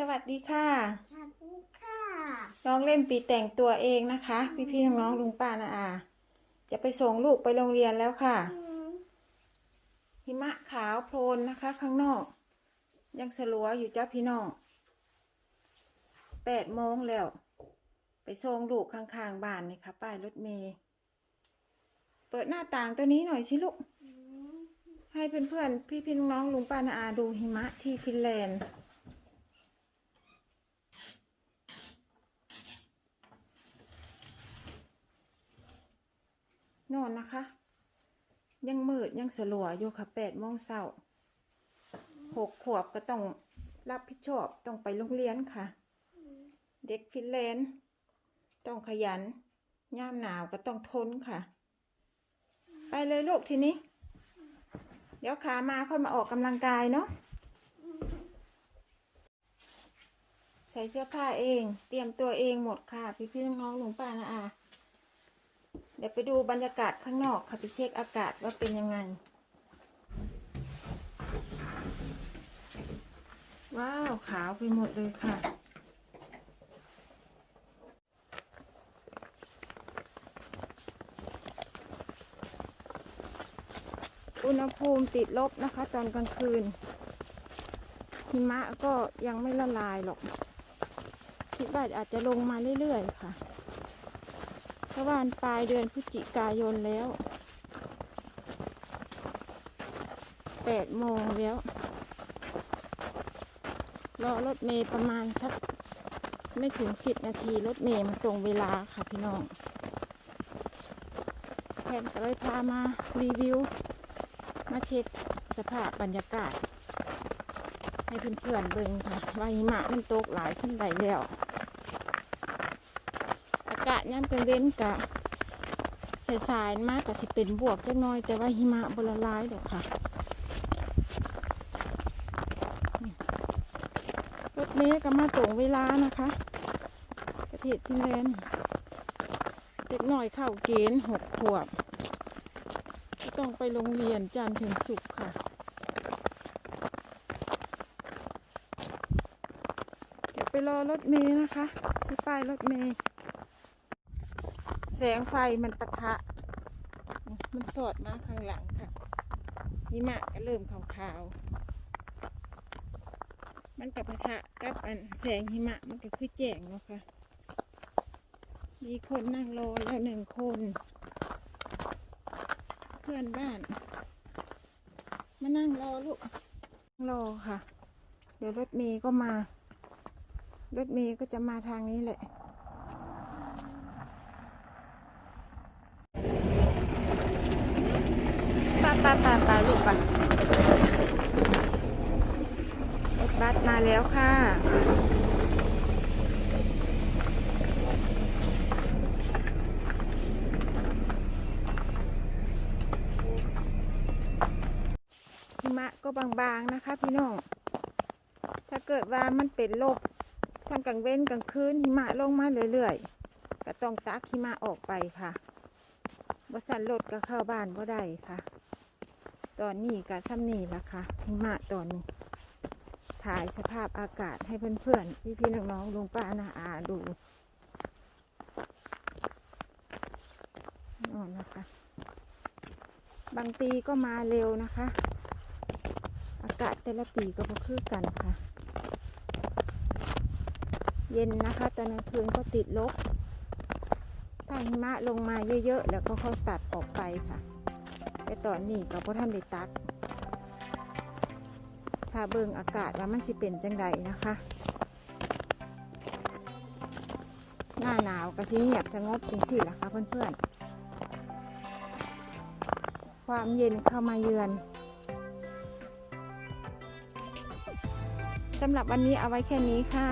สวัสดีค่ะ สวัสดีค่ะน้องเล่นปีแต่งตัวเองนะคะ พี่พี่ๆน้องๆลุงป้านาอา จะไปส่งลูกไปโรงเรียนแล้วค่ะอืมหิมะขาวโพลนนะคะ ข้างนอก ยังสลัวอยู่จ้าพี่น้องแปดโมงแล้ว ไปส่งลูกข้างๆบ้านนี่ค่ะป้ายรถเมย์เปิดหน้าต่างตัวนี้หน่อยสิลูกอืมให้เพื่อนๆพี่ๆน้องๆลุงป้านาอาดูหิมะที่ฟินแลนด์ นอนนะคะ ยังมืดยังสลัวอยู่ค่ะแปดโมงเช้าหกขวบก็ต้องรับผิดชอบต้องไปโรงเรียนค่ะ เด็กฟินแลนด์ต้องขยันย่ามหนาวก็ต้องทนค่ะ ไปเลยลูกทีนี้ เดี๋ยวขามาค่อยมาออกกำลังกายเนาะใส่เสื้อผ้าเอง เตรียมตัวเองหมดค่ะ พี่พี่น้องๆลุงป้านะอา เดี๋ยวไปดูบรรยากาศข้างนอกค่ะไปเช็คอากาศว่าเป็นยังไง ว้าวขาวไปหมดเลยค่ะ อุณหภูมิติดลบนะคะ ตอนกลางคืน หิมะก็ยังไม่ละลายหรอก คิดว่าอาจจะลงมาเรื่อยๆค่ะ เพระว่ามันปลายเดือนพฤศจิกายนแล้วแปดโมงแล้วรอรถเมย์ประมาณสักไม่ถึงสิบนาทีรถเมย์มันตรงเวลาค่ะพี่น้องแพนก็เลยพามารีวิว มาเช็คสภาพบรรยากาศ ให้เพื่อนๆเบิ่งค่ะว่าหิมะมันตกหลายขึ้นใดแล้ว กาศย่ำเป็นเว้นกะสายสายๆมากกะสิเป็นบวกจักน้อย แต่ว่าหิมะบละลายดอกค่ะรถเมย์ก็มาตรงเวลานะคะ ประเทศฟินแลนด์เด็กหน่อยเข้าเกณฑ์หกขวบต้องไปโรงเรียนจันทร์ถึงศุกร์ค่ะเดี๋ยวไปรอรถเมย์นะคะ ที่ป้ายรถเมย์ แสงไฟมันปะทะ มันสอดมาข้างหลังค่ะหิมะก็เริ่มขาวๆ มันกับปะทะกับอันแสงหิมะมันก็คือแจ้งเนาะค่ะ มีคนนั่งรอแล้วหนึ่งคน เพื่อนบ้าน มานั่งรอลูกรอค่ะ เดี๋ยวรถเมย์ก็มา รถเมย์ก็จะมาทางนี้แหละ ป้าปาปาลูกป้ารถบัสมาแล้วค่ะหิมะก็บางๆนะคะพี่น้อง ถ้าเกิดว่ามันเป็นลบทางกลางเว้นกลางคืนหิมะลงมาเรื่อยๆก็ต้องตักหิมะออกไปค่ะบสันรถก็เข้าบ้านบ่ได้ค่ะ ตอนนี้ก็ซ้ำนี่ละค่ะหิมะตอนนี้ ถ่ายสภาพอากาศให้เพื่อนๆ พี่ๆน้องๆลุงป้านาอาดูนอนนะคะ บางปีก็มาเร็วนะคะ อากาศแต่ละปีก็บ่คือกันค่ะ เย็นนะคะตอนกลางคืนก็ติดลบ ถ้าหิมะลงมาเยอะๆ แล้วก็เขาตัดออกไปค่ะ แต่ตอนนี้ก็บ่ท่านได้ตัดถ้าเบิ่งอากาศว่ามันสิเป็นจังใดนะคะ หน้าหนาวก็สิเงียบสงบจริงสิล่ะคะเพื่อนๆ ความเย็นเข้ามาเยือนสำหรับวันนี้เอาไว้แค่นี้ค่ะ